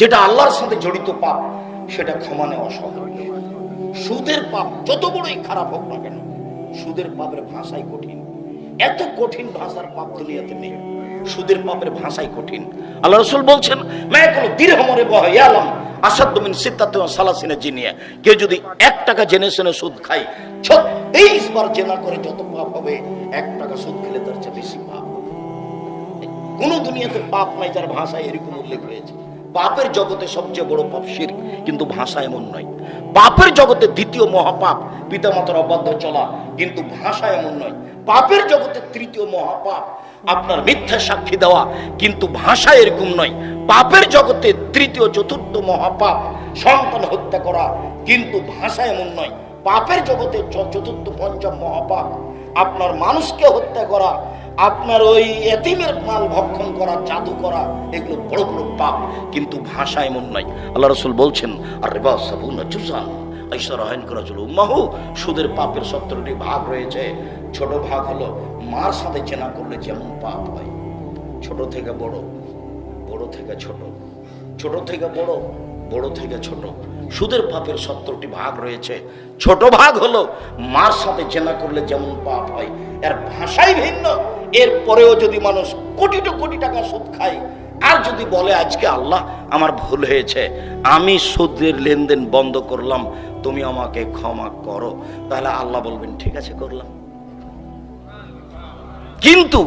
যেটা আল্লাহর সাথে জড়িত পাপ, সেটা ক্ষমা নেওয়া সহজ। সুদের পাপ যত বড়ই খারাপ হোক না কেন, সুদের পাপের ভাষাই কঠিন। এত কঠিন ভাষার পাপ দুনিয়াতে নেই। সুদের পাপের ভাষাই কঠিন। আল্লাহ রসুল বলছেন মেয়ে কোনো দীর্ঘমরে সিদ্ধার্থ সালাসিনে জিনিয়ে। কেউ যদি এক টাকা জেনে শুনে সুদ খায়, ছত্রিশ বার জেনা করে যত পাপ হবে, এক টাকা সুদ খেলে তার চেয়ে বেশি পাপ কোন দুনিয়াতে পাপ নাই, যার ভাষায় এরকম উল্লেখ হয়েছে পাপের জগতে সবচেয়ে বড় পাপ শির, কিন্তু ভাষা এমন নয়। পাপের জগতে দ্বিতীয় মহাপাপ, পিতামাতার অবাধ্য চলা, কিন্তু ভাষা এমন নয়। পাপের জগতে তৃতীয় মহাপাপ, আপনার মিথ্যা সাক্ষী দেওয়া, কিন্তু ভাষা এরকম নয়। পাপের জগতে তৃতীয়, চতুর্থ মহাপাপ, সন্তান হত্যা করা, কিন্তু ভাষা এমন নয়। পাপের জগতে চতুর্থ, পঞ্চম মহাপাপ, আপনার মানুষকে হত্যা করা আপনার ওই এতিমের মাল ভক্ষণ করা, জাদু করা, এগুলো বড় বড় পাপ। কিন্তু ভাষা এমন নয়। আল্লাহ রসুল বলছেন আর রেবা সাবুন জুসান ঈশ্বর আইন করা চলো মাহু সুদের পাপের সত্তরটি ভাগ রয়েছে। ছোট ভাগ হলো, মার সাথে চেনা করলে যেমন পাপ হয়। ছোট থেকে বড় বড় থেকে ছোট। ছোট থেকে বড় বড় থেকে ছোট। সুদের পাপের সত্তরটি ভাগ রয়েছে। ছোট ভাগ হলো, মার সাথে চেনা করলে যেমন পাপ হয়। এর ভাষাই ভিন্ন। এর পরেও যদি মানুষ কোটি কোটি টাকা সুদ খায়, আর যদি বলে আজকে আল্লাহ আমার ভুল হয়েছে, আমি সুদের লেনদেন বন্ধ করলাম, তুমি আমাকে ক্ষমা করো। তাহলে আল্লাহ বলবেন, ঠিক আছে, করলাম। কিন্তু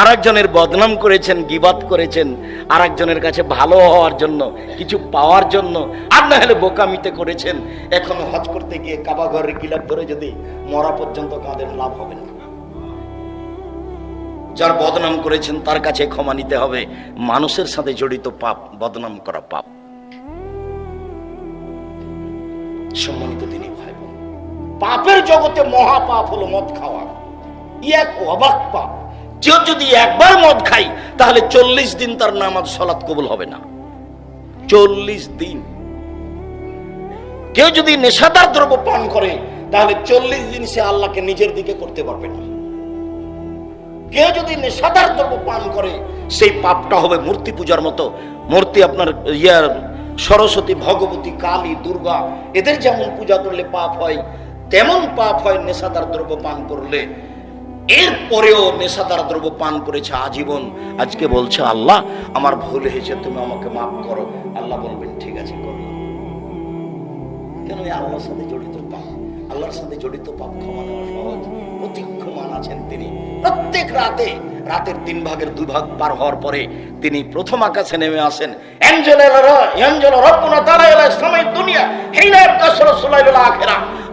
আরেকজনের বদনাম করেছেন গিবাত করেছেন, আরেকজনের কাছে ভালো হওয়ার জন্য, কিছু পাওয়ার জন্য, আর না হলে বোকামিতে করেছেন, এখন হজ করতে গিয়ে কাবা ঘরের গিলাপ ধরে যদি মরা পর্যন্ত কাঁদের লাভ হবে না। যার বদনাম করেছেন, তার কাছে ক্ষমা নিতে হবে। মানুষের সাথে জড়িত পাপ, বদনাম করা পাপ। সম্মানিত তিনি ভাই বোন পাপের জগতে মহাপাপ হলো মদ খাওয়া। ই এক অবাক পাপ। কেউ যদি একবার মদ খাই, তাহলে চল্লিশ দিন তার নামাজ, সলাৎ কবুল হবে না। চল্লিশ দিন। কেউ যদি নেশাদার দ্রব্য পান করে, তাহলে চল্লিশ দিন সে আল্লাহকে নিজের দিকে করতে পারবে না। কেউ যদি নেশাদার দ্রব্য পান করে, সেই পাপটা হবে মূর্তি পূজার মতো। মূর্তি আপনার ইয়ার সরস্বতী, ভগবতী, কালী, দুর্গা, এদের যেমন পূজা করলে পাপ হয়, তেমন পাপ হয় নেশাদার দ্রব্য পান করলে। এর পরেও নেশাদার দ্রব্য পান করেছে আজীবন। আজকে বলছে, আল্লাহ, আমার ভুল হয়েছে, তুমি আমাকে মাফ করো। আল্লাহ বলবেন, ঠিক আছে করলাম কেন আল্লাহর সাথে জড়িত পাপ? আল্লাহর সাথে জড়িত পাপ ক্ষমা আছেন তিনি। প্রত্যেক রাতে, রাতের তিন ভাগের দুই ভাগ পার হওয়ার পরে তিনি প্রথম আকাশে নেমে আসেন।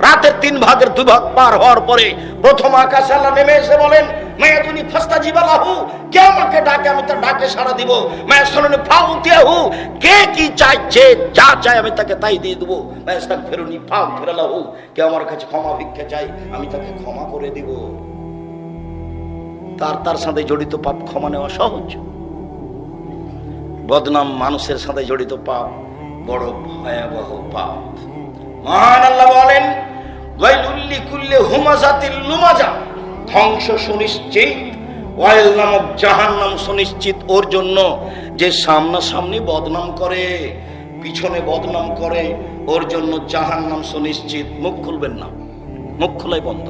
রাতের তিন ভাগের দুই ভাগ পার হওয়ার পরে প্রথম আকাশে নেমে এসে বলেন মায়া ফাস্তা জীবালাহু কে আমাকে ডাকে, আমি তার ডাকে সাড়া দিব। মায়া শোনে ফাউ কে কি চাই যে যা চাই আমি তাকে তাই দিয়ে দেবো। মায়া ফেরুনি ফাউ ফেরালাহু কে আমার কাছে ক্ষমা ভিক্ষা চাই আমি তাকে ক্ষমা করে দিব। তার তার সাথে জড়িত পাপ ক্ষমা নেওয়া সহজ। বদনাম মানুষের সাথে জড়িত পাপ, বড় ভয়াবহ পাপ। মহান আল্লাহ বলেন ওয়াইলুল্লি কুল্লে হুমাজাতিল লুমাজা। ধ্বংস সুনিশ্চিত, ওয়াইল নামক জাহান নাম সুনিশ্চিত ওর জন্য যে সামনাসামনি বদনাম করে, পিছনে বদনাম করে, ওর জন্য জাহান নাম সুনিশ্চিত। মুখ খুলবেন না, মুখ খোলাই বন্ধ।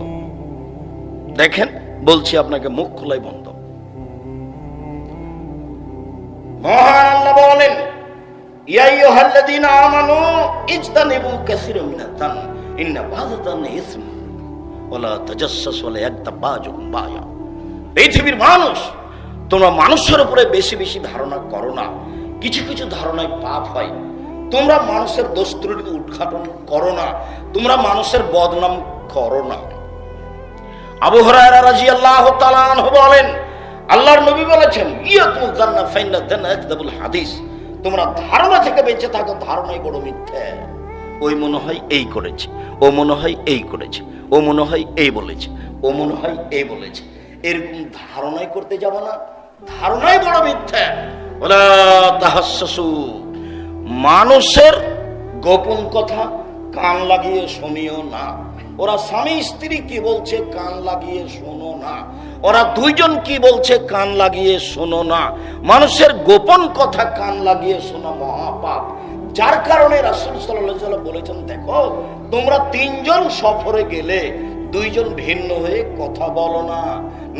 দেখেন, বলছি আপনাকে, মুখ খোলাই বন্ধ। মহান আল্লাহ বলেন, ইয়া আইয়ুহাল্লাযীনা আমানু ইজতানিবু কাসীরাম মিনাত তান, ইন্না বাযাতান পৃথিবীর মানুষ, তোমরা মানুষের উপরে বেশি বেশি ধারণা করো না। কিছু কিছু ধারণায় পাপ হয়। তোমরা মানুষের দোষ ত্রুটি উদ্ঘাটন করো না। তোমরা মানুষের বদনাম করো না। আবু হুরায়রা রাদিয়াল্লাহু তাআলা আনহু বলেন, আল্লাহর নবী বলেছেন জান্নাহ হাদিস। তোমরা ধারণা থেকে বেঁচে থাকো, ধারণাই বড় মিথ্যে। ওই মনে হয় এই করেছে, ও মনে হয় এই করেছে, ও মনে হয় এই বলেছে, ও মনে হয় এই বলেছে। এরকম ধারণাই করতে যাব না, ধারণাই বড় মিথ্যে। মানুষের গোপন কথা কান লাগিয়ে শুনিও না। ওরা স্বামী স্ত্রী কি বলছে কান লাগিয়ে শোনো না। ওরা দুইজন কি বলছে কান লাগিয়ে শোনো না। মানুষের গোপন কথা কান লাগিয়ে শোনা মহাপাপ। যার কারণে রাসুল সাল্লাহ বলেছেন, দেখো, তোমরা তিনজন সফরে গেলে দুইজন ভিন্ন হয়ে কথা বলো না।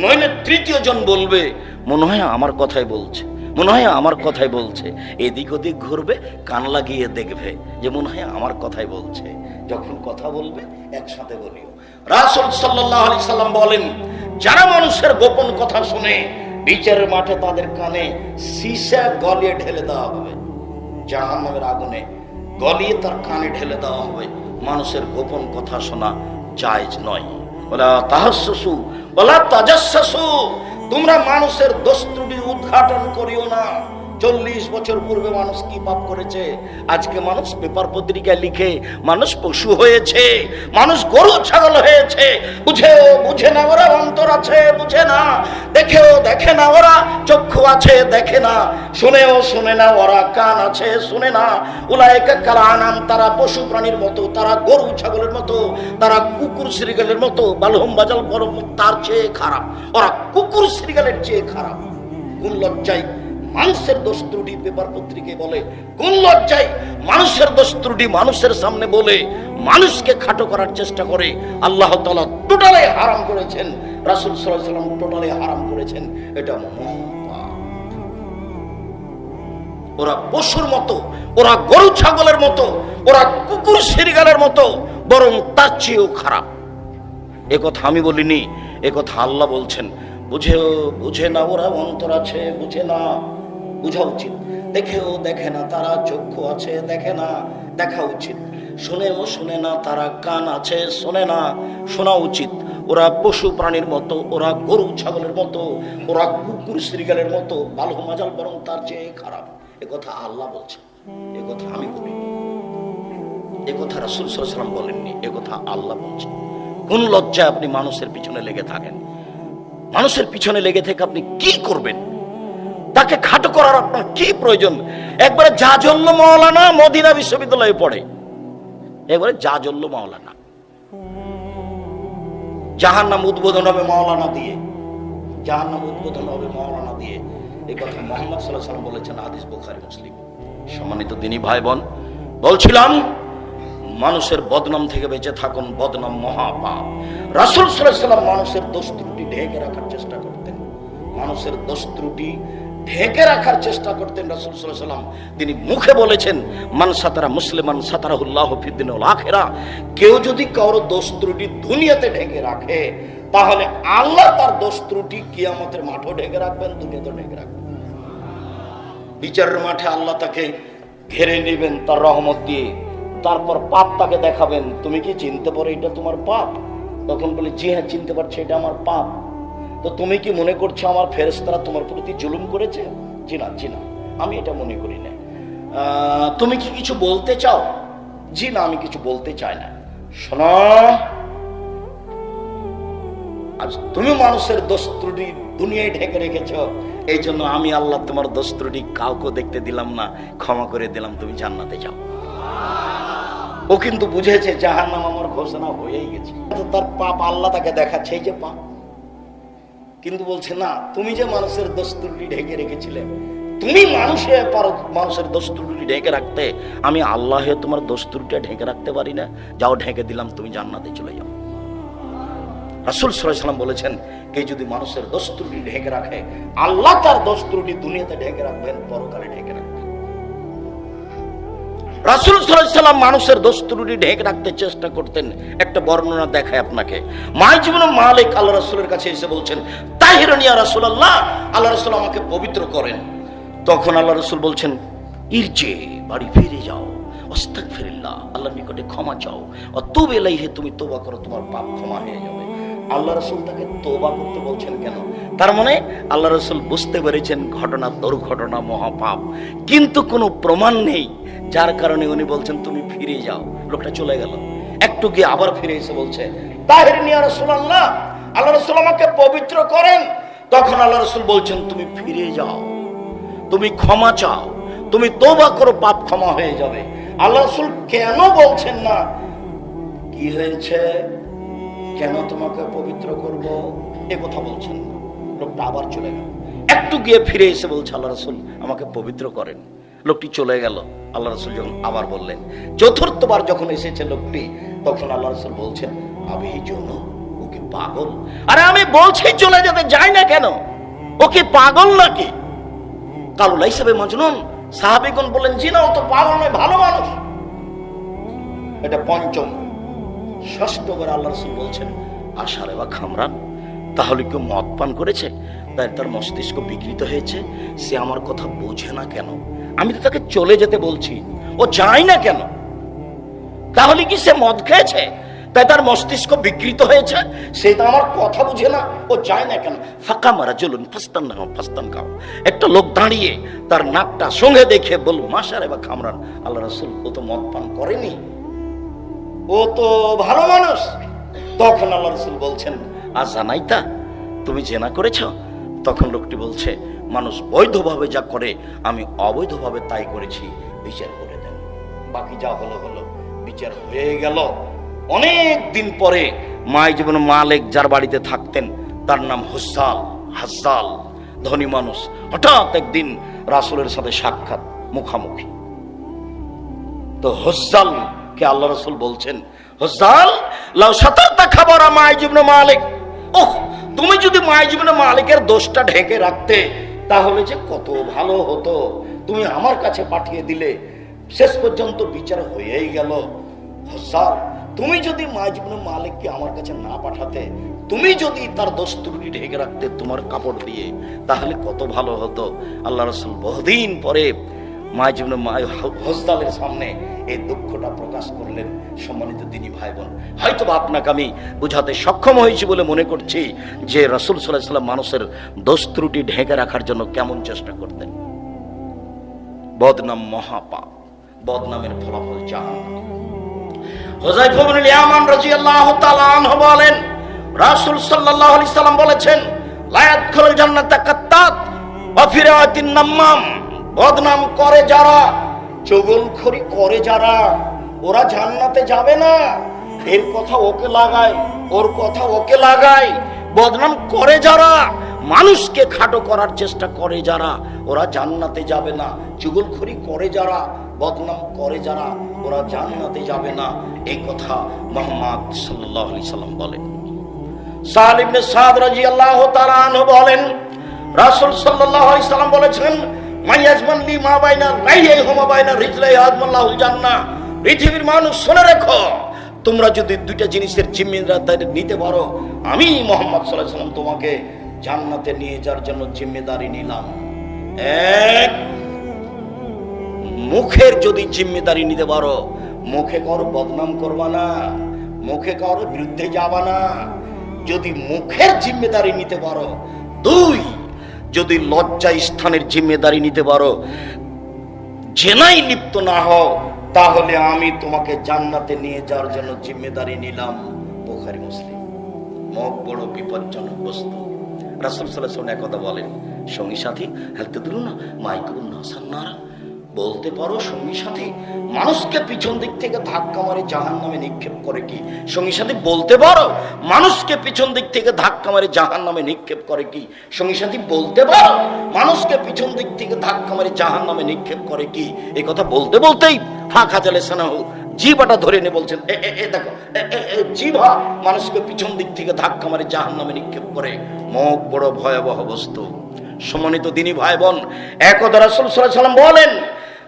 নইলে তৃতীয় জন বলবে, মনে হয় আমার কথাই বলছে, মনে হয় আমার কথাই বলছে। এদিক ওদিক ঘুরবে, কান লাগিয়ে দেখবে যে মনে হয় আমার কথাই বলছে। যখন কথা বলবে, একসাথে বলিও। রাসুল সাল্লাহ আলি সাল্লাম বলেন, যারা মানুষের গোপন কথা শুনে, বিচারের মাঠে তাদের কানে সিসা গলিয়ে ঢেলে দেওয়া হবে। জাহান্নামের আগুনে গলিয়ে তার কানে ঢেলে দেওয়া হবে। মানুষের গোপন কথা শোনা যায় নয়। বলা তাহাসসু বলা তাজাসসু তোমরা মানুষের দোষ ত্রুটি উদ্ঘাটন করিও না। চল্লিশ বছর পূর্বে মানুষ কি পাপ করেছে? আজকে মানুষ পেপার পত্রিকায় লিখে মানুষ পশু হয়েছে, মানুষ গরু, ছাগল হয়েছে। বুঝেও বুঝে না ওরা অন্তর আছে, বুঝে না। দেখেও দেখে না ওরা, চক্ষু আছে, দেখে না। শুনেও শুনে না ওরা, কান আছে, শুনে না। উলায়কা কালা তারা পশু প্রাণীর মতো, তারা গরু, ছাগলের মতো, তারা কুকুর শ্রীগালের মতো, বালহম বাজাল বরং তার চেয়ে খারাপ। ওরা কুকুর শ্রীগালের চেয়ে খারাপ। লজ্জায় মানুষের দোষ ত্রুটি পেপার পত্রিকায় বলে, কোন লজ্জায় মানুষের দোষ ত্রুটি মানুষের সামনে বলে, মানুষকে খাটো করার চেষ্টা করে, আল্লাহ তালা টোটালে হারাম করেছেন, রাসুল সাল্লাম টোটালে হারাম করেছেন, এটা ওরা পশুর মতো, ওরা গরু ছাগলের মতো, ওরা কুকুর সিরিগালের মতো, বরং তার চেয়েও খারাপ। এ কথা আমি বলিনি, এ কথা আল্লাহ বলছেন। বুঝেও, বুঝে না ওরা অন্তর আছে, বুঝে না। বুঝা উচিত। দেখেও দেখে না, তারা চক্ষু আছে, দেখে না, দেখা উচিত। শুনেও শুনে না, তারা কান আছে, শোনে না, শোনা উচিত। ওরা পশু প্রাণীর মতো, ওরা গরু ছাগলের মতো, ওরা কুকুর শ্রীগালের মতো, বালহ মাজাল বরং তার চেয়ে খারাপ। এ কথা আল্লাহ বলছে। এ কথা আমি বলিনি এ কথা রাসুল সাল্লাম বলেননি। এ কথা আল্লাহ বলছে। কোন লজ্জায় আপনি মানুষের পিছনে লেগে থাকেন? মানুষের পিছনে লেগে থেকে আপনি কি করবেন? তাকে খাটো করার আপনার কি প্রয়োজন? একবারে জাজল্য মাওলানা মদিনা বিশ্ববিদ্যালয়ে পড়ে। একবারে জাজল্য মাওলানা। জাহান নাম উদ্বোধন হবে মাওলানা দিয়ে। জাহান নাম উদ্বোধন হবে মাওলানা দিয়ে। এই কথা মোহাম্মদ সাল্লাহ সাল্লাম বলেছেন আদিস বুখারি, মুসলিম। সম্মানিত দিনী ভাই বোন বলছিলাম, মানুষের বদনাম থেকে বেঁচে থাকুন, বদনাম মহাপাপ। রাসুল সাল্লাম মানুষের দোষ ত্রুটি ঢেকে রাখার চেষ্টা করতেন। মানুষের দোষ ত্রুটি ঢেকে রাখার চেষ্টা করতেন রাসুল সাল্লাম তিনি মুখে বলেছেন, মান সাতারা মুসলিমান সাতারাহুল্লাহ ফিদ্দিন আখেরা। কেউ যদি কারও দোষ ত্রুটি দুনিয়াতে ঢেকে রাখে, তাহলে আল্লাহ তার দোষ ত্রুটি কিয়ামতের মাঠও ঢেকে রাখবেন দুনিয়াতে ঢেকে রাখবেন। বিচারের মাঠে আল্লাহ তাকে ঘেরে নেবেন, তার রহমত দিয়ে। তারপর পাপ তাকে দেখাবেন। তুমি কি চিনতে পারো এটা তোমার পাপ? তখন বলে, জি হ্যাঁ চিনতে পারছি, এটা আমার পাপ। তো তুমি কি মনে করছ আমার ফেরেস্তারা তোমার প্রতি জুলুম করেছে? জি না জি না। আমি এটা মনে করি না। তুমি কি কিছু বলতে চাও? জি না, আমি কিছু বলতে চাই না। শোনো, আজ তুমি মানুষের দোষ ত্রুটি দুনিয়ায় ঢেকে রেখেছ। এই জন্য আমি আল্লাহ তোমার দোষ ত্রুটি কাউকে দেখতে দিলাম না, ক্ষমা করে দিলাম, তুমি জান্নাতে যাও। ও কিন্তু বুঝেছে জাহার নাম আমার ঘোষণা হয়েই গেছে। তার পাপ আল্লাহ তাকে দেখাচ্ছে, এই যে পাপ। কিন্তু বলছে, না, তুমি যে মানুষের দস্তুরটি ত্রুটি ঢেকে রেখেছিলে, তুমি মানুষে পারো মানুষের দস্তুরটি ঢেকে রাখতে। আমি আল্লাহে তোমার দস্তুরটা ঢেকে রাখতে পারি না। যাও ঢেকে দিলাম, তুমি জান্নাতে চলে যাও। রাসুল সাল্লাম বলেছেন, কে যদি মানুষের দোষ ত্রুটি ঢেকে রাখে, আল্লাহ তার দোষ ত্রুটি দুনিয়াতে ঢেকে রাখবেন, পরকালে ঢেকে রাখবেন। রাসুল সাল্লাম মানুষের দোষ ত্রুটি ঢেকে রাখতে চেষ্টা করতেন। একটা বর্ণনা দেখায় আপনাকে। মাই জীবন মালিক আল্লাহ রাসুলের কাছে এসে বলছেন তাহিরনিয়া রাসুল আল্লাহ আল্লাহ রসুল আমাকে পবিত্র করেন। তখন আল্লাহ রসুল বলছেন, ইরজে, বাড়ি ফিরে যাও। অস্তাক ফিরিল্লাহ আল্লাহর নিকটে ক্ষমা চাও। অতব এলাইহে তুমি তোবা করো, তোমার পাপ ক্ষমা হয়ে যাবে। আল্লাহ রসুল তাকে তোবা করতে বলছেন কেন? তার মানে আল্লাহ রসুল বুঝতে পেরেছেন, ঘটনা দুর্ঘটনা মহাপাপ। কিন্তু কোনো প্রমাণ নেই। যার কারণে উনি বলছেন, তুমি ফিরে যাও। লোকটা চলে গেল। একটু গিয়ে আবার ফিরে এসে বলছে, তাহের নিয়া রসুল আল্লাহ আল্লাহ রসুল আমাকে পবিত্র করেন। তখন আল্লাহ রসুল বলছেন, তুমি ফিরে যাও। তুমি ক্ষমা চাও। তুমি তোবা করো, পাপ ক্ষমা হয়ে যাবে। আল্লাহ রসুল কেন বলছেন না? কি হয়েছে? কেন তোমাকে পবিত্র করব? এ কথা বলছেন। না। লোকটা আবার চলে গেল। একটু গিয়ে ফিরে এসে বলছে, আল্লাহ রসুল আমাকে পবিত্র করেন। লোকটি চলে গেল। আল্লাহ রসুল যখন আবার বললেন, চতুর্থবার যখন এসেছে লোকটি, তখন আল্লাহ রসুল বলছেন, আমি এই জন্য ওকে পাগল। আরে আমি বলছি চলে যেতে যাই না কেন? ওকে পাগল নাকি? কালুলা হিসেবে মজনুন। সাহাবিগণ বললেন জি না ও তো পাগল নয়, ভালো মানুষ। এটা পঞ্চম। ষষ্ঠবার আল্লাহ রসুল বলছেন আশারে বা খামরান, তাহলে কেউ মদ পান করেছে? তাই তার মস্তিষ্ক বিকৃত হয়েছে। সে আমার কথা বোঝে না কেন? আমি তো তাকে চলে যেতে বলছি। ও যায় না কেন? তাহলে কি সে মদ খেয়েছে? তাই তার মস্তিষ্ক বিকৃত হয়েছে? সে তো আমার কথা বুঝে না। ও যায় না কেন? ফাঁকা মারা চলুন ফাস্তান না ফাস্তান খাও একটা লোক দাঁড়িয়ে তার নাকটা সঙ্গে দেখে বল মাসারে বা খামরান, আল্লাহ রসুল, ও তো মদ পান করেনি। ও তো ভালো মানুষ। তখন আল্লাহ রসুল বলছেন আর জানাইতা, তুমি জেনা করেছ? তখন লোকটি বলছে মানুষ বৈধভাবে যা করে, আমি অবৈধভাবে তাই করেছি, বিচার করে দেন। বাকি যা হলো হলো, বিচার হয়ে গেল। অনেক দিন পরে মাই জীবন মালিক যার বাড়িতে থাকতেন, তার নাম হুসাল হাসাল ধনী মানুষ। হঠাৎ একদিন রাসুলের সাথে সাক্ষাৎ, মুখামুখি। তো হজ্জাল কে আল্লাহ রসুল বলছেন, হজ্জাল, লাউ সতর্কতা খাবার মাই জীবন মালিক। ওহ, তুমি যদি মাই জীবন মালিকের দোষটা ঢেকে রাখতে তাহলে যে কত ভালো হতো। তুমি আমার কাছে পাঠিয়ে দিলে, শেষ পর্যন্ত বিচার হয়েই গেল। হসার তুমি যদি মাই মালিককে আমার কাছে না পাঠাতে, তুমি যদি তার দোষ ত্রুটি ঢেকে রাখতে তোমার কাপড় দিয়ে, তাহলে কত ভালো হতো। আল্লাহ রসুল বহুদিন পরে মায় হস্তালের সামনে এই দুঃখটা প্রকাশ করলেন সম্মানিত দিনী ভাই বোন হয়তো আপনাকে আমি বুঝাতে সক্ষম হয়েছি বলে মনে করছি যে রসুল সাল্লাহ সাল্লাম মানুষের দোষ ত্রুটি ঢেকে রাখার জন্য কেমন চেষ্টা করতেন। বদনাম মহাপাপ, বদনামের ফলাফল জাহান হোজাইফা ইবনুল ইয়ামান রাদিয়াল্লাহু তাআলা আনহু বলেন, রাসূল সাল্লাল্লাহু আলাইহি সাল্লাম বলেছেন, লা ইয়াদখুলুল জান্নাতা কাত্তাত ওয়া ফিরাতিন নাম্মাম। বদনাম করে যারা, চগলখড়ি করে যারা, ওরা জান্নাতে যাবে না। এর কথা ওকে লাগায়, ওর কথা ওকে লাগায়। বদনাম করে যারা, মানুষকে খাটো করার চেষ্টা করে যারা, ওরা জান্নাতে যাবে না। চুগলখড়ি করে যারা, বদনাম করে যারা, ওরা জান্নাতে যাবে না। এই কথা মোহাম্মদ সাল্লাল্লাহু আলাইহি সাল্লাম বলেন। সাল ইবনে সাদ তাআলা আনহু বলেন, রাসূল সাল্লাল্লাহু আলাইহি সাল্লাম বলেছেন হুমা রিজলাই পৃথিবীর মানুষ শুনে রেখো, তোমরা যদি দুইটা জিনিসের জিম্মেদারি নিতে পারো, আমি মোহাম্মদ সাল্লাম তোমাকে জান্নাতে নিয়ে যাওয়ার জন্য জিম্মেদারি নিলাম। এক, মুখের যদি জিম্মেদারি নিতে পারো, মুখে কারও বদনাম করবা না, মুখে কারও বিরুদ্ধে যাবা না। যদি মুখের জিম্মেদারি নিতে পারো, দুই যদি লজ্জা স্থানের জিম্মেদারি নিতে পারো, জেনাই লিপ্ত না হও, তাহলে আমি তোমাকে জান্নাতে নিয়ে যাওয়ার জন্য জিম্মেদারি নিলাম বোখারি মুসলিম। মগ বড় বিপজ্জনক বস্তু। রাসুল সাল্লাহ একথা বলেন, সঙ্গী সাথী, হেলতে দিল না মাইকুল নাসান্নারা বলতে পারো সঙ্গী সাথী মানুষকে পিছন দিক থেকে ধাক্কা মারে জাহান নামে নিক্ষেপ করে কি? সঙ্গী সাথী বলতে পারো মানুষকে পিছন দিক থেকে ধাক্কা মারে জাহান নামে নিক্ষেপ করে কি? সঙ্গী সাথী বলতে পারো মানুষকে পিছন দিক থেকে ধাক্কা মারে জাহান নামে নিক্ষেপ করে কি? এই কথা বলতে বলতেই ফাঁকা চালে সানা হোক জিভাটা ধরে নিয়ে বলছেন এ এ এ দেখো এ, এ, এ, জিভা মানুষকে পিছন দিক থেকে ধাক্কা মারে জাহান নামে নিক্ষেপ করে। মুখ বড় ভয়াবহ বস্তু। সম্মানিত দিনী ভাই বোন একদা রাসূল সাল্লাম বলেন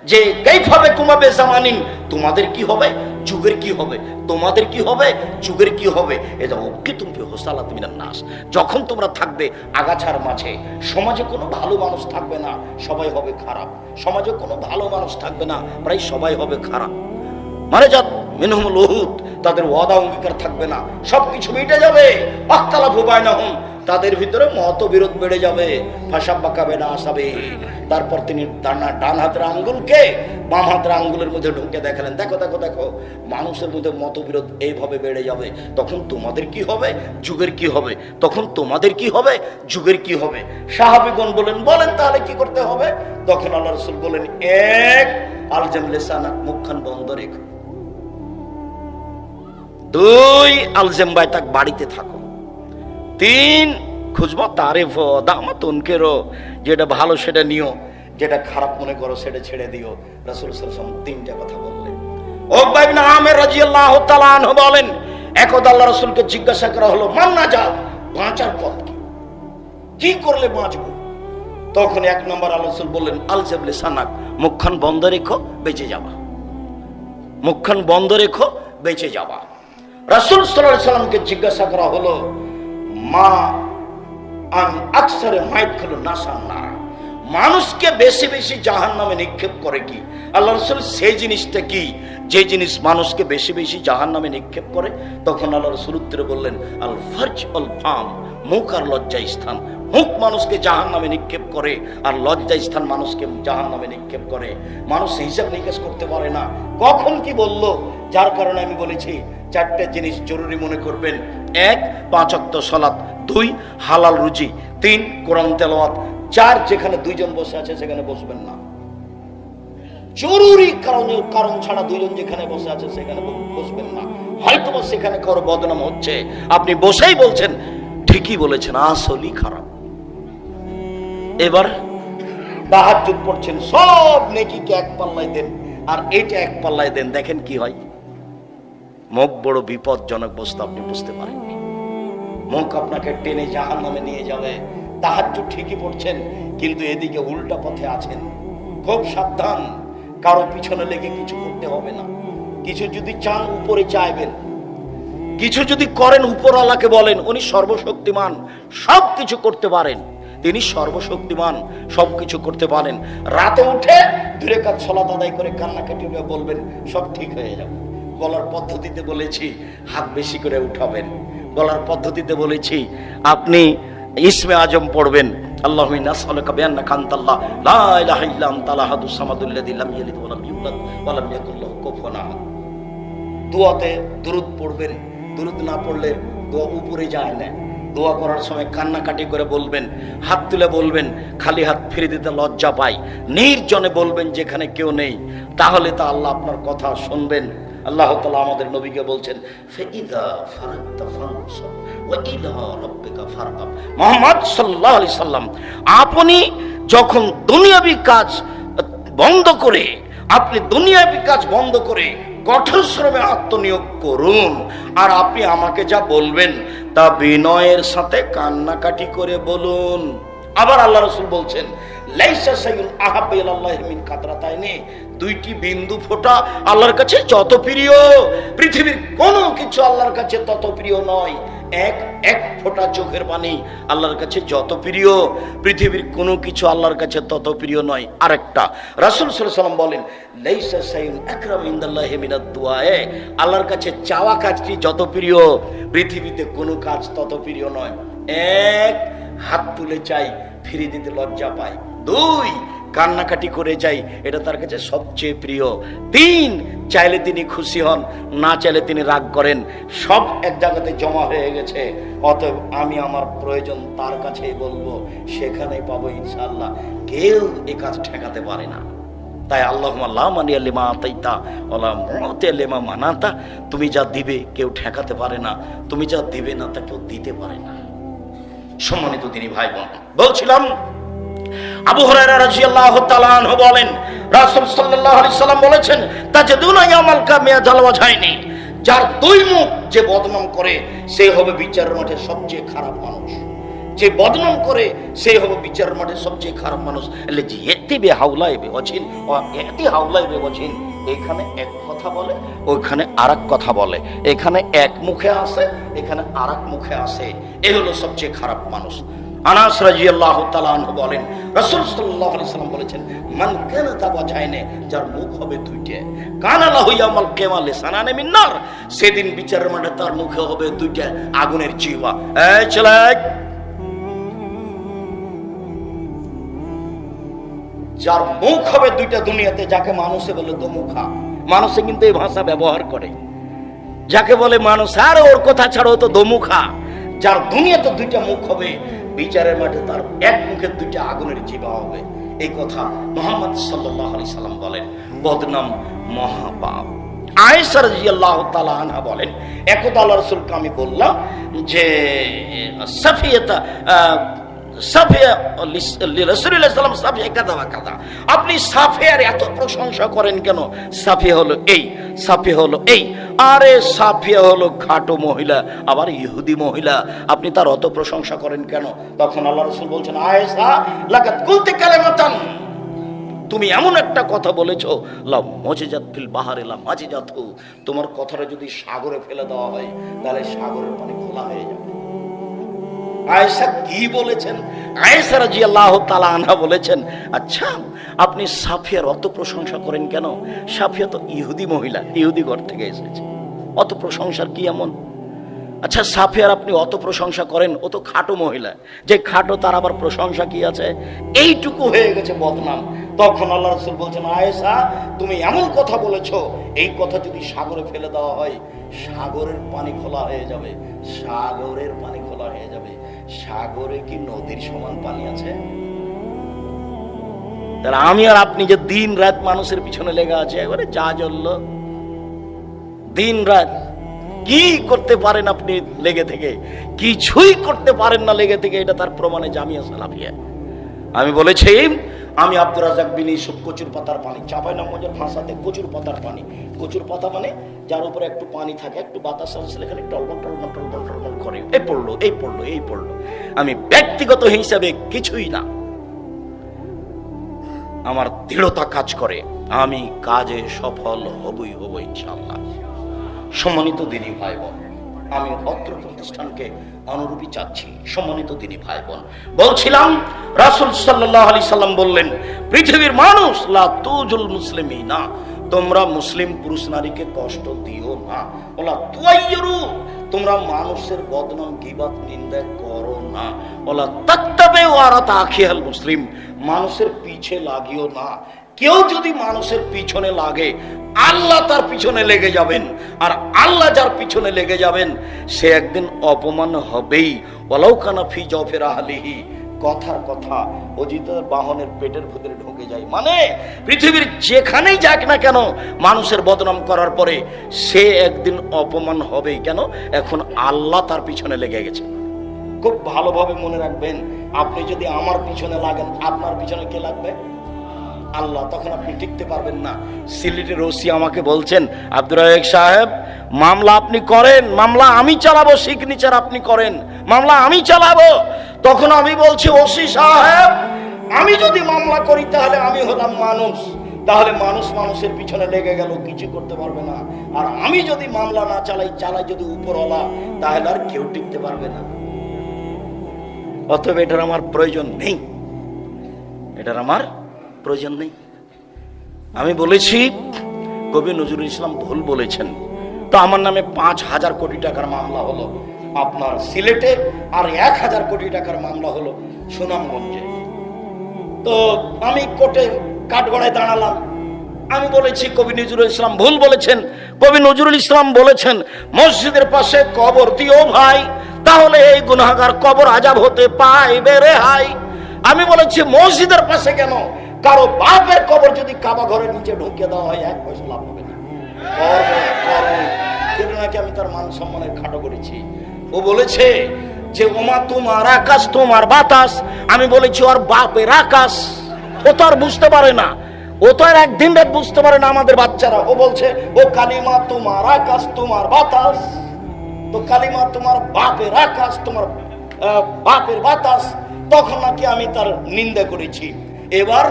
যে কাইফাবে কুমাবে জামানিন, তোমাদের কি হবে? যুগের কি হবে? তোমাদের কি হবে? যুগের কি হবে? এটা অবকি তুমি হোসালা তুমি নাস। যখন তোমরা থাকবে আগাছার মাঝে, সমাজে কোনো ভালো মানুষ থাকবে না, সবাই হবে খারাপ। সমাজে কোনো ভালো মানুষ থাকবে না, প্রায় সবাই হবে খারাপ। মানে যা মিনহুম লহুত, তাদের ওয়াদা অঙ্গীকার থাকবে না। সবকিছু মিটে যাবে। তাদের ভিতরে মতবিরোধ বেড়ে যাবে। ভাষা পাকাবে না আসাবে। তারপর তিনি ডান- হাতের আঙ্গুলকে বাম হাতের আঙ্গুলের মধ্যে ঢুকে দেখালেন। দেখো দেখো দেখো, মানুষের মধ্যে মতবিরোধ এইভাবে বেড়ে যাবে। তখন তোমাদের কি হবে? যুগের কি হবে? তখন তোমাদের কি হবে? যুগের কি হবে? সাহাবিগণ বলেন বলেন তাহলে কি করতে হবে? তখন আল্লাহ রসুল বলেন, এক আলজাম লেসানাক মুখখান বন্ধ রেখো। দুই আলজেম্বাই তাক বাড়িতে থাকো। তিন খুঁজবো তারে দামা তনকেরও যেটা ভালো সেটা নিও, যেটা খারাপ মনে করো সেটা ছেড়ে দিও। রাসুল সাল্লাম তিনটা কথা বললেন। ওকবাই বিন আমের রাদিয়াল্লাহু তাআলা আনহু বলেন, একদা আল্লাহ রাসূলকে জিজ্ঞাসা করা হলো মান্না যা বাঁচার পথ কি? কি করলে বাঁচবো? তখন এক নম্বর আল্লাহ রাসূল বললেন আলজেবলে সানাক মুখখান বন্ধ রেখো, বেঁচে যাবা। মুখখান বন্ধ রেখো, বেঁচে যাবা। রাসূল আলাইহি সাল্লামকে জিজ্ঞাসা করা হলো, মা আমি আকসারে মাইক হলো নাসান না। মানুষকে বেশি বেশি জাহান নামে নিক্ষেপ করে কি? আল্লাহ রসুল সেই জিনিসটা কি? যে জিনিস মানুষকে বেশি বেশি জাহান নামে নিক্ষেপ করে? তখন আল্লাহ রসুল উত্তরে বললেন আল ফার্জ অল ফাম মুখ আর লজ্জা স্থান। মুখ মানুষকে জাহান নামে নিক্ষেপ করে আর লজ্জা স্থান মানুষকে জাহান নামে নিক্ষেপ করে। মানুষ হিসাব নিকাশ করতে পারে না। কখন কি বলল? যার কারণে আমি বলেছি চারটে জিনিস জরুরি মনে করবেন। এক, পাঁচ অক্ত সলাৎ দুই, হালাল রুজি। তিন, কোরআন তেলাওয়াত। চার, যেখানে দুইজন বসে আছে, সেখানে বসবেন না। জরুরি কারণ কারণ ছাড়া দুইজন যেখানে বসে আছে, সেখানে বসবেন না। হয়তো সেখানে কারও বদনাম হচ্ছে। আপনি বসেই বলছেন, ঠিকই বলেছেন, আসলই খারাপ। এবার তাহাজ্জুদ পড়ছেন, সব নেকিকে এক পাল্লায় দেন। আর এটা এক পাল্লায় দেন, দেখেন কি হয়। মুখ বড় বিপজ্জনক বস্তু আপনি বুঝতে পারেননি। মুখ আপনাকে টেনে জাহান নামে নিয়ে যাবে। তাহাজ্জু ঠিকই পড়ছেন, কিন্তু এদিকে উল্টা পথে আছেন। খুব সাবধান, কারও পিছনে লেগে কিছু করতে হবে না। কিছু যদি চান, উপরে চাইবেন। কিছু যদি করেন, উপরওয়ালাকে বলেন, উনি সর্বশক্তিমান সব কিছু করতে পারেন। তিনি সর্বশক্তিমান সব কিছু করতে পারেন। রাতে উঠে দূরে কাজ ছলাত আদায় করে কান্নাকাটি করে বলবেন, সব ঠিক হয়ে যাবে। বলার পদ্ধতিতে বলেছি, হাত বেশি করে উঠাবেন। বলার পদ্ধতিতে বলেছি, আপনি ইসমে আজম পড়বেন। আল্লাহ দোয়াতে দুরুদ পড়বেন। দুরুদ না পড়লে দোয়া উপরে যায় না। দোয়া করার সময় কান্নাকাটি করে বলবেন, হাত তুলে বলবেন, খালি হাত ফিরে দিতে লজ্জা পাই। নির্জনে বলবেন, যেখানে কেউ নেই। তাহলে তা আল্লাহ আপনার কথা শুনবেন। আল্লাহ তালা আমাদের নবীকে বলছেন। মুহাম্মদ সাল্লাল্লাহু আলাইহি সাল্লাম, আপনি যখন দুনিয়াবি কাজ বন্ধ করে, আপনি দুনিয়াবি কাজ বন্ধ করে কঠোর শ্রমে আত্মনিয়োগ করুন আর আপনি আমাকে যা বলবেন তা বিনয়ের সাথে কান্নাকাটি করে বলুন আবার আল্লাহ রসুল বলছেন, লাইসা সাইয়ুল আহাব্বা ইলাল্লাহি মিন কাতরাতাইনি দুইটি বিন্দু ফোঁটা আল্লাহর কাছে যত প্রিয়। পৃথিবীর কোনো কিছু আল্লাহর কাছে তত প্রিয় নয়। এক এক ফোঁটা চোখের পানি আল্লাহর কাছে যত প্রিয়। পৃথিবীর কোনো কিছু আল্লাহর কাছে তত প্রিয় নয়। আরেকটা, রাসূল সাল্লাম বলেন আল্লাহর কাছে চাওয়া কাজটি যত প্রিয়, পৃথিবীতে কোনো কাজ তত প্রিয় নয়। এক, হাত তুলে চাই ফিরে দিতে লজ্জা পায়। দুই কান্নাকাটি করে যাই, এটা তার কাছে সবচেয়ে প্রিয়। তিন চাইলে তিনি খুশি হন, না চাইলে তিনি রাগ করেন। সব এক জায়গাতে জমা হয়ে গেছে। অতএব আমি আমার প্রয়োজন তার কাছেই বলব, সেখানেই পাবো ইনশাআল্লাহ। কেউ এ কাজ ঠেকাতে পারে না। তাই আল্লাহ মানি মানাতা। তুমি যা দিবে কেউ ঠেকাতে পারে না। তুমি যা দিবে না, তা কেউ দিতে পারে না। সম্মানিত তিনি ভাই বোন বলছিলাম আবু হুরায়রা রাদিয়াল্লাহু তাআলা আনহু বলেন, রাসূল সাল্লাল্লাহু আলাইহি সাল্লাম বলেছেন, তাজদুনা ইয়ামাল কামিয়া জালওয়া যায়নি যার দুই মুখ যে বদনাম করে, সে হবে বিচারের মাঠে সবচেয়ে খারাপ মানুষ। যে বদনাম করে, সে হবে বিচারের মাঠে সবচেয়ে খারাপ মানুষ। এলে যে এতে বে হাউলাই বে অছিন ও এতে হাউলাই বে অছিন এখানে এক কথা বলে, ওইখানে আরেক কথা বলে। এখানে এক মুখে আসে এখানে আরেক মুখে আসে এ হলো সবচেয়ে খারাপ মানুষ। আনাস আনহু বলেন সাল্লাম বলেছেন, মান যার মুখ হবে দুইটা। ইয়ামাল কিয়ামা লিসানানে মিন নার, সেদিন বিচারের মাঠে তার মুখে হবে দুইটা আগুনের জিহ্বা। এই ছেলে! যার মুখ হবে দুইটা দুনিয়াতে, যাকে মানুষে বলে দমুখা। মানুষে কিন্তু এই ভাষা ব্যবহার করে। যাকে বলে মানুষ, আর ওর কথা ছাড়ো তো দমুখা। যার দুনিয়াতে দুইটা মুখ হবে বিচারের মাঠে তার এক মুখের দুইটা আগুনের জীবা হবে। এই কথা মোহাম্মদ সাল্লাহ আলি সাল্লাম বলেন। বদনাম মহাপাপ। আয়েশা রাদিয়াল্লাহু তালা আনহা বলেন, একদা আল্লাহ রসুলকে আমি বললাম যে, সাফিয়াতা আপনি সাফিয়ার এত প্রশংসা করেন কেন? সাফিয়া হলো এই, সাফিয়া হলো এই। আরে সাফিয়া হলো খাটো মহিলা, আবার ইহুদি মহিলা। আপনি তার অত প্রশংসা করেন কেন? তখন আল্লাহ রসুল বলছেন কালেমাতান। তুমি এমন একটা কথা বলেছ মজেজাত ফিল বাহারে মাঝেজাত তোমার কথাটা যদি সাগরে ফেলে দেওয়া হয়, তাহলে সাগরের পানি খোলা হয়ে যাবে। আয়েশা কি বলেছেন? আয়েশা রাজি আল্লাহ তালা আনহা বলেছেন আচ্ছা আপনি সাফিয়ার অত প্রশংসা করেন কেন? সাফিয়া তো ইহুদি মহিলা, ইহুদি ঘর থেকে এসেছে। অত প্রশংসার কি এমন? আচ্ছা সাফিয়ার আপনি অত প্রশংসা করেন, ও তো খাটো মহিলা। যে খাটো, তার আবার প্রশংসা কি আছে? এইটুকু হয়ে গেছে বদনাম। তখন আল্লাহ রসুল বলছেন, আয়েশা, তুমি এমন কথা বলেছ, এই কথা যদি সাগরে ফেলে দেওয়া হয়, সাগরের পানি খোলা হয়ে যাবে, সাগরের পানি খোলা হয়ে যাবে। সাগরে কি নদীর সমান পানি আছে? তাহলে আমি আর আপনি যে দিন রাত মানুষের পিছনে লেগে আছে, একবারে যা জ্বললো। দিন রাত কি করতে পারেন আপনি লেগে থেকে? কিছুই করতে পারেন না লেগে থেকে, এটা তার প্রমাণে জামিয়া সালাফিয়া। আমি বলেছি আমি আব্দুর রাজাক বিন ইসুফ কচুর পাতার পানি চাপাই নম্বরের ভাষাতে কচুর পাতার পানি। কচুর পাতা মানে যার উপরে একটু পানি থাকে, একটু বাতাস আসলে এখানে টলবল টলবল টলবল টলবল করে। এই পড়ল এই পড়ল এই পড়ল। আমি ব্যক্তিগত হিসাবে কিছুই না। আমার দৃঢ়তা কাজ করে। আমি কাজে সফল হবই হব ইনশাল্লাহ সম্মানিত দিনী ভাই বোন আমি অত্র প্রতিষ্ঠানকে অনুরূপী চাচ্ছি। সম্মানিত দিনী ভাই বোন বলছিলাম, রাসুল সাল্লাহ আলি সাল্লাম বললেন, পৃথিবীর মানুষ, লা তুজুল মুসলিমই না তোমরা মুসলিম পুরুষ নারীকে কষ্ট দিও না। ওলা তুয়াইয়রু, তোমরা মানুষের বদনাম, গিবাত, নিন্দা করো না। ওলা তাত্তাবে ওয়ারাতা আখিয়াল মুসলিম, মানুষের পিছে লাগিও না। কেউ যদি মানুষের পিছনে লাগে, আল্লাহ তার পিছনে লেগে যাবেন। আর আল্লাহ যার পিছনে লেগে যাবেন, সে একদিন অপমান হবেই। ওলাউকানা ফি জফের আহলিহি। কথার কথা অজিত বাহনের পেটের ভিতরে ঢুকে যায়। মানে পৃথিবীর যেখানেই যাক না কেন, মানুষের বদনাম করার পরে সে একদিন অপমান হবেই। কেন? এখন আল্লাহ তার পিছনে লেগে গেছে। খুব ভালোভাবে মনে রাখবেন, আপনি যদি আমার পিছনে লাগেন, আপনার পিছনে কে লাগবে? আল্লাহ, তখন আপনি টিকতে পারবেন না। সিলেটের ওসি আমাকে বলছেন, আব্দুর রাহেক সাহেব, মামলা আপনি করেন, মামলা আমি চালাবো সিগনেচার আপনি করেন, মামলা আমি চালাবো। তখন আমি বলছি, ওসি সাহেব, আমি যদি মামলা করি, তাহলে আমি হলাম মানুষ। তাহলে মানুষ মানুষের পিছনে লেগে গেল, কিছু করতে পারবে না। আর আমি যদি মামলা না চালাই চালাই যদি উপরওয়ালা, তাহলে আর কেউ টিকতে পারবে না। অতএব এটার আমার প্রয়োজন নেই। এটার আমার প্রয়োজন নেই। আমি বলেছি, কবি নজরুল ইসলাম ভুল বলেছেন। তো আমার নামে পাঁচ হাজার কোটি টাকার মামলা হলো আপনার সিলেটে, আর এক হাজার কোটি টাকার মামলা হলো সুনামগঞ্জে। তো আমি কোর্টে কাঠগড়ায় দাঁড়ালাম। আমি বলেছি, কবি নজরুল ইসলাম ভুল বলেছেন। কবি নজরুল ইসলাম বলেছেন, মসজিদের পাশে কবর দিও ভাই, তাহলে এই গুনাহগার কবর আজাব হতে পাইবে রেহাই আমি বলেছি, মসজিদের পাশে কেন কারও বাপের কবর যদি কাবা ঘরের নিচে ঢুকিয়ে দেওয়া হয়, এক পয়সা লাভ হবে। নাকি আমি তার মান সম্মানের খাটো করেছি। ও বলেছে যে, ওমা, তোমার আকাশ, তোমার বাতাস। আমি বলেছি, ওর বাপের আকাশ। ও তো আর বুঝতে পারে না। ও তো আর একদিন রাত বুঝতে পারে না আমাদের বাচ্চারা। ও বলছে, ও কালিমা, তোমার আকাশ, তোমার বাতাস। তো কালিমা, তোমার বাপের আকাশ, তোমার বাপের বাতাস। তখন নাকি আমি তার নিন্দা করেছি। এবার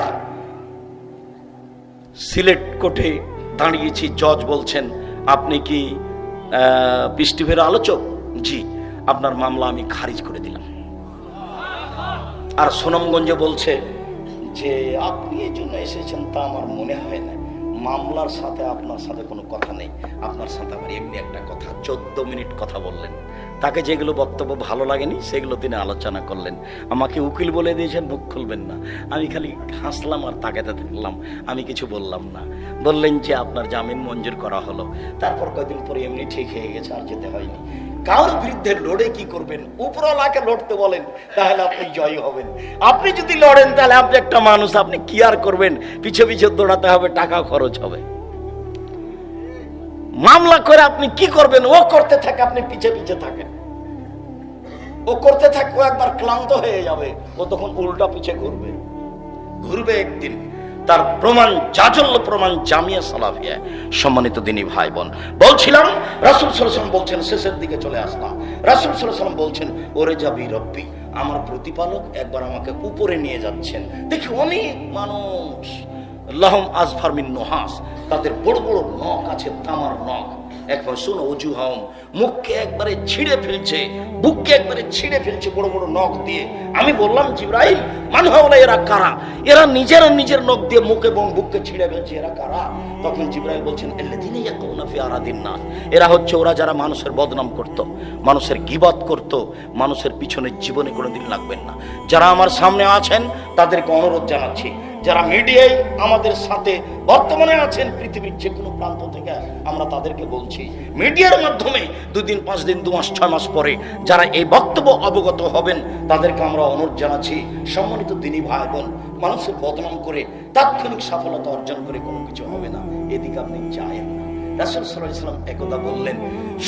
সিলেট কোর্টে দাঁড়িয়েছি। জজ বলছেন, আপনি কি বৃষ্টিভের আলোচক? জি, আপনার মামলা আমি খারিজ করে দিলাম। আর সুনামগঞ্জে বলছে যে, আপনি এই জন্য এসেছেন তা আমার মনে হয় না। মামলার সাথে আপনার সাথে কোনো কথা নেই। আপনার সাথে আমার এমনি একটা কথা, চোদ্দ মিনিট কথা বললেন। তাকে যেগুলো বক্তব্য ভালো লাগেনি, সেগুলো তিনি আলোচনা করলেন। আমাকে উকিল বলে দিয়েছেন মুখ খুলবেন না। আমি খালি হাসলাম আর তাকাতে থাকলাম আমি কিছু বললাম না। বললেন যে আপনার জামিন মঞ্জুর করা হলো। তারপর কয়েকদিন পরে এমনি ঠিক হয়ে গেছে, আর যেতে হয়নি। কারোর বিরুদ্ধে লড়ে কি করবেন? উপরওয়ালাকে লড়তে বলেন, তাহলে আপনি জয়ী হবেন। আপনি যদি লড়েন, তাহলে আপনি একটা মানুষ, আপনি কি আর করবেন? পিছে পিছে দৌড়াতে হবে, টাকা খরচ হবে। মামলা করে আপনি কি করবেন? ও করতে থাকে, আপনি পিছে পিছে থাকেন। ও করতে থাকবে ও একবার ক্লান্ত হয়ে যাবে। ও তখন উল্টা পিছে ঘুরবে। ঘুরবে একদিন। তার প্রমাণ, জাজল্য প্রমাণ জামিয়া সালাফিয়া। সম্মানিত দিনই ভাই বোন বলছিলাম, রাসুল সাল্লাম বলছেন, শেষের দিকে চলে আসলাম। রাসুল সাল্লাম বলছেন, ওরে যাবি রব্বি, আমার প্রতিপালক একবার আমাকে উপরে নিয়ে যাচ্ছেন। দেখি অনেক মানুষ লহম আজফার মিন নোহাস, তাদের বড় বড় নখ আছে, তামার নখ। একবার শোনো অজু হম মুখকে একবারে ছিঁড়ে ফেলছে, বুককে একবারে ছিঁড়ে ফেলছে বড় বড় নখ দিয়ে। আমি বললাম জিব্রাহিম জিব্রাইল মানহাওলা এরা কারা? এরা নিজেরা নিজের নখ দিয়ে মুখ এবং বুককে ছিঁড়ে ফেলছে, এরা কারা? তখন জিব্রাইল বলছেন এল্লাদিনে ইয়াকুনা ফি আরাদিন না এরা হচ্ছে ওরা যারা মানুষের বদনাম করত, মানুষের গিবাত করত, মানুষের পিছনে জীবনে কোনোদিন লাগবেন না। যারা আমার সামনে আছেন, তাদেরকে অনুরোধ জানাচ্ছি যারা মিডিয়ায় আমাদের সাথে বর্তমানে আছেন পৃথিবীর যে কোনো প্রান্ত থেকে আমরা তাদেরকে বলছি, মিডিয়ার মাধ্যমে দুদিন, পাঁচ দিন, দু মাস, ছয় মাস পরে যারা এই বক্তব্য অবগত হবেন, তাদেরকে আমরা অনুরোধ জানাচ্ছি, সম্মানিত দিনী ভাই বোন, মানুষের বদনাম করে, তাৎক্ষণিক সফলতা অর্জন করে কোনো কিছু হবে না। এদিকে আপনি চায়েন না রাসুল সাল্লাম একদা বললেন,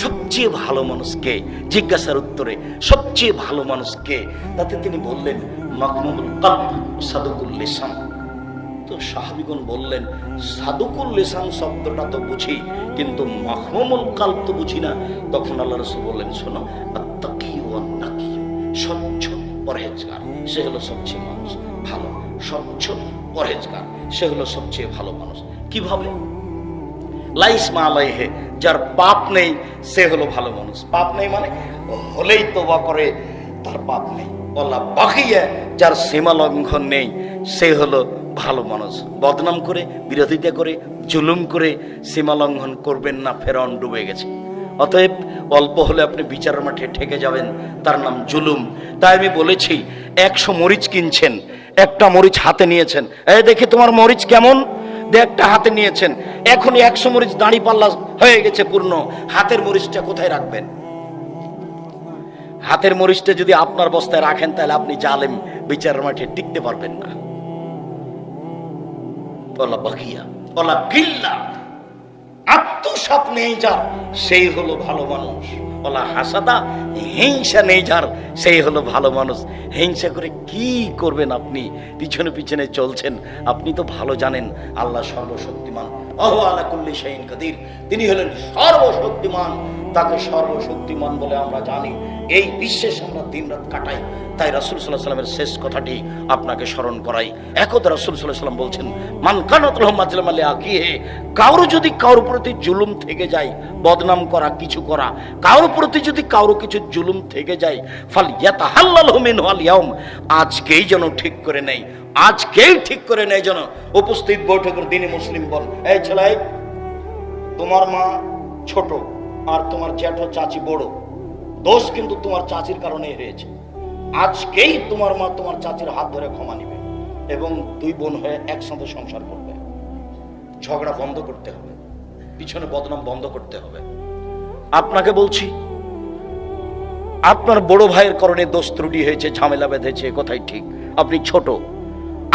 সবচেয়ে ভালো মানুষকে জিজ্ঞাসার উত্তরে সবচেয়ে ভালো মানুষকে, তাতে তিনি বললেন মাকমুল কাব সাদুকুল তো সাহাবিগণ বললেন, সাদুকুল লিসান শব্দটা তো বুঝি, কিন্তু মাহমুমুল কাল তো বুঝি না। তখন আল্লাহ রসুল বললেন, শোনো আত্মাকি স্বচ্ছ পরহেজগার, সে হলো সবচেয়ে মানুষ ভালো, স্বচ্ছ পরহেজগার, সে হলো সবচেয়ে ভালো মানুষ। কীভাবে লাইস মা আলাইহে, যার পাপ নেই, সে হলো ভালো মানুষ। পাপ নেই মানে হলেই তোবা করে, তার পাপ নেই। বল্লা বাকিয়ে যার সীমা লঙ্ঘন নেই, সে হলো ভালো মানুষ। বদনাম করে, বিরোধিতা করে, জুলুম করে সীমা লঙ্ঘন করবেন না ফেরন ডুবে গেছে। অতএব অল্প হলে আপনি বিচারের মাঠে ঠেকে যাবেন, তার নাম জুলুম। তাই আমি বলেছি, একশো মরিচ কিনছেন, একটা মরিচ হাতে নিয়েছেন। এই দেখি তোমার মরিচ কেমন? একটা হাতে নিয়েছেন। এখনই একশো মরিচ দাঁড়ি পাল্লা হয়ে গেছে পূর্ণ। হাতের মরিচটা কোথায় রাখবেন? হাতের মরিচটা যদি আপনার বস্তায় রাখেন, তাহলে আপনি জালেম, বিচারের মাঠে টিকতে পারবেন না। বলা বাকিয়া, বলা গিল্লা আত্মসাপ নেই যার, সেই হলো ভালো মানুষ। বলা হাসাদা, হিংসা নেই যার, সেই হলো ভালো মানুষ। হিংসা করে কি করবেন আপনি? পিছনে পিছনে চলছেন। আপনি তো ভালো জানেন, আল্লাহ সর্বশক্তিমান। তিনি হলেন সর্বশক্তিমান। তাকে সর্বশক্তিমান বলে আমরা জানি। এই বিশ্বের আমরা দিনরাত কাটাই। তাই রাসুল সাল্লাহ সাল্লামের শেষ কথাটি আপনাকে স্মরণ করাই। একদা রাসুল সাল্লাহ সাল্লাম বলছেন মানকানত আলী কারও যদি কারোর প্রতি জুলুম থেকে যায়, বদনাম করা, কিছু করা, কারোর প্রতি যদি কারও কিছু জুলুম থেকে যায়, ফাল ইয়াতা হাল্লাল হুমিন আজকেই যেন ঠিক করে নেই আজকেই ঠিক করে নেই যেন উপস্থিত বৈঠকের দিনে মুসলিম বল। এই ছেলে, তোমার মা ছোট আর তোমার জ্যাঠো চাচি বড়। দোষ কিন্তু তোমার চাচির কারণেই হয়েছে। আজকেই তোমার মা তোমার চাচির হাত ধরে ক্ষমা নিবে এবং দুই বোন হয়ে একসাথে সংসার করবে। ঝগড়া বন্ধ করতে হবে। পিছনে বদনাম বন্ধ করতে হবে। আপনাকে বলছি, আপনার বড় ভাইয়ের কারণে দোষ ত্রুটি হয়েছে, ঝামেলা বেঁধেছে, এ কথাই ঠিক। আপনি ছোট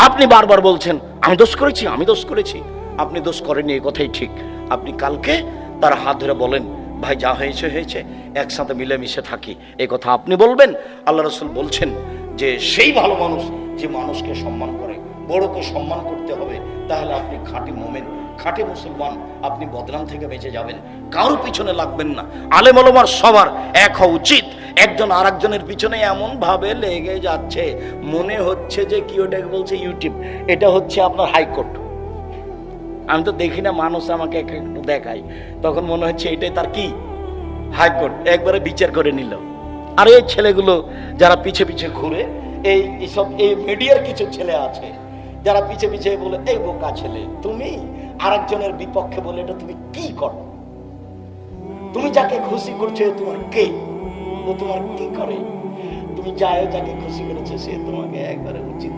আপনি বারবার বলছেন, আমি দোষ করেছি, আমি দোষ করেছি। আপনি দোষ করেনি এ কথাই ঠিক। আপনি কালকে তার হাত ধরে বলেন, ভাই, যা হয়েছে হয়েছে, একসাথে মিলেমিশে থাকি। এ কথা আপনি বলবেন, আল্লাহ রসুল বলছেন যে, সেই ভালো মানুষ যে মানুষকে সম্মান করে, বড়কে সম্মান করতে হবে, তাহলে আপনি খাঁটি মোমেন খাঁটি মুসলমান, আপনি বদনাম থেকে বেঁচে যাবেন। কারোর পিছনে লাগবেন না। আলেম আলমার সবার এক হওয়া উচিত। একজন আর একজনের পিছনে এমন ভাবে লেগে যাচ্ছে, মনে হচ্ছে যে কি ওটাকে বলছে ইউটিউব। এটা হচ্ছে আপনার হাইকোর্ট। আমি তো দেখি না মানুষ আমাকে এক একটু দেখায়। তখন মনে হচ্ছে এটাই তার কি? হাইকোর্ট। একবারে বিচার করে নিল। আর এই ছেলেগুলো যারা পিছে পিছে ঘুরে, এই সব এই মিডিয়ার কিছু ছেলে আছে, যারা পিছে পিছে বলে, এই বোকা ছেলে, তুমি? আরেকজনের বিপক্ষে বলে এটা তুমি কি করো? তুমি যাকে খুশি করছ তোমার কে? ও তোমার কি করে? তুমি যাও যাকে খুশি করেছ, সে তোমাকে একবারে উচিত